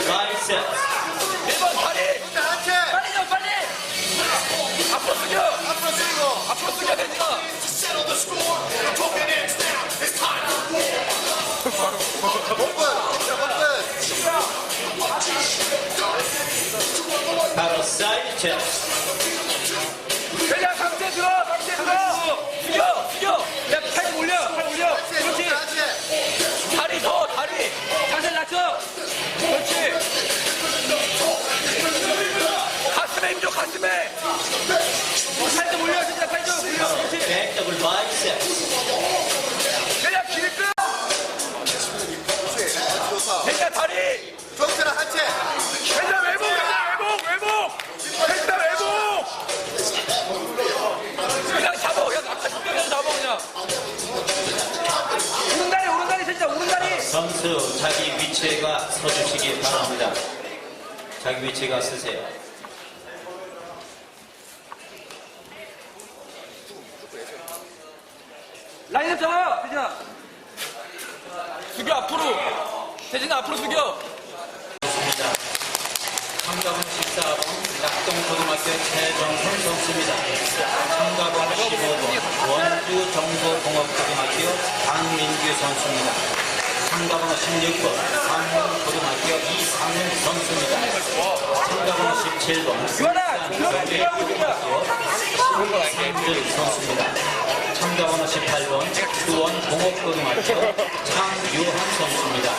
바이셉 1번 다리! 하체 빨리 좀 빨리! 앞으로 숙여! 앞으로 숙이고. 앞으로 숙여 대진아 복근 자 복근 바로 사이드 체스. 그냥 강제 들어! 강제 들어 백 더블 바이셉 그냥 좋다 그냥 다리. 정체랑 하체. 그냥 외복 그냥 외복 외복 그냥 외복 그냥 잡아 그냥 아까 그냥 잡아 그냥. 오른다리 오른다리 진짜 오른다리. 선수 자기 위치에 가 서주시기 바랍니다. 자기 위치에 가 서세요 라인업 대진아 숙여 앞으로. 대진아 앞으로 숙여. 참가번 14번 낙동고등학교 최정선 선수입니다. 참가번 15번 원주정보공업고등학교 강민규 선수입니다. 참가번호 16번 한문고등학교 이상훈 선수입니다. 참가번호 17번 유한아 들어가 있다 상들 선수입니다. 참가번호 18번 수원 공업고등학교 창유한 선수입니다.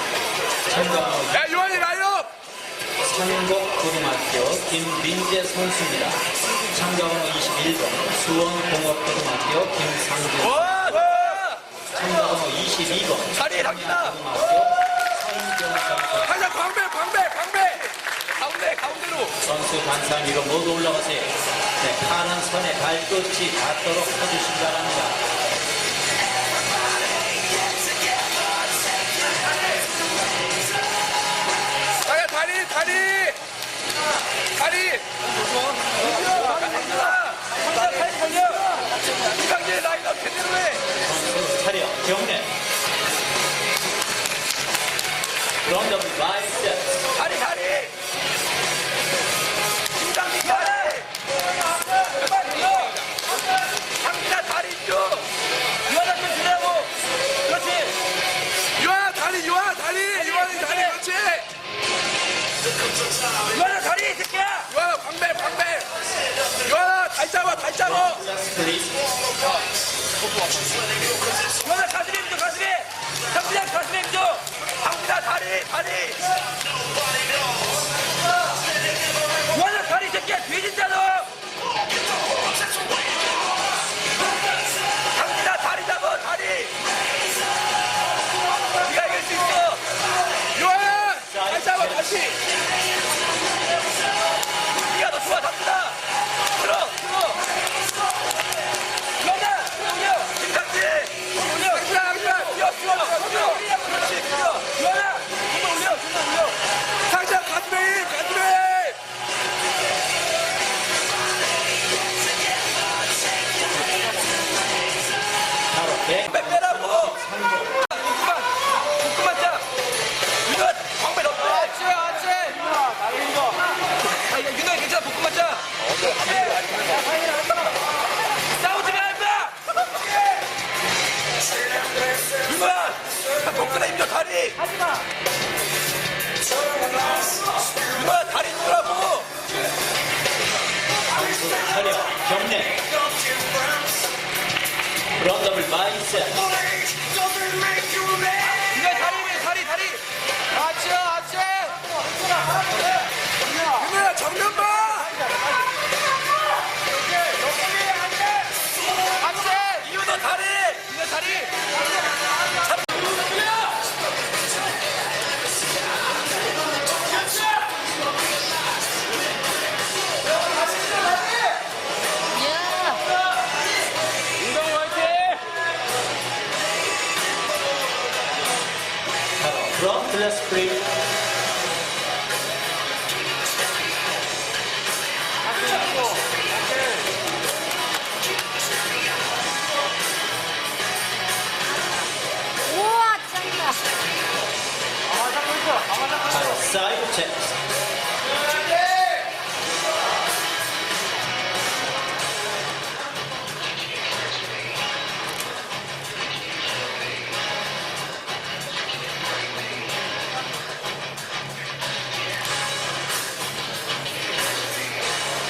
참가번호 야 유한이 라인업 상곡고등학교 김민재 선수입니다. 참가번호 21번 수원 공업고등학교 김상준 와 와. 참가번호 22번 다리 당기다 선수 가자 광배 광배 선수 단상 위로 모두 올라가세요. 네, 파란 선에 발끝이 닿도록 서주시기 바랍니다. 가야 다리 다리. 다리. 이강진 라인업 제대로 해 선수 차려. 경례 강진아 가슴에 힘줘 강진아 다리 다리 바로 백빼 빼라고 묶음만 묶음만 짜 윤호 광배 넣어 아치 아치 윤호 다른 거 아, 이거 윤호 괜찮아 묶음만 짜 싸우지 말자 윤호야 복근에 힘줘 다리 하지 마 그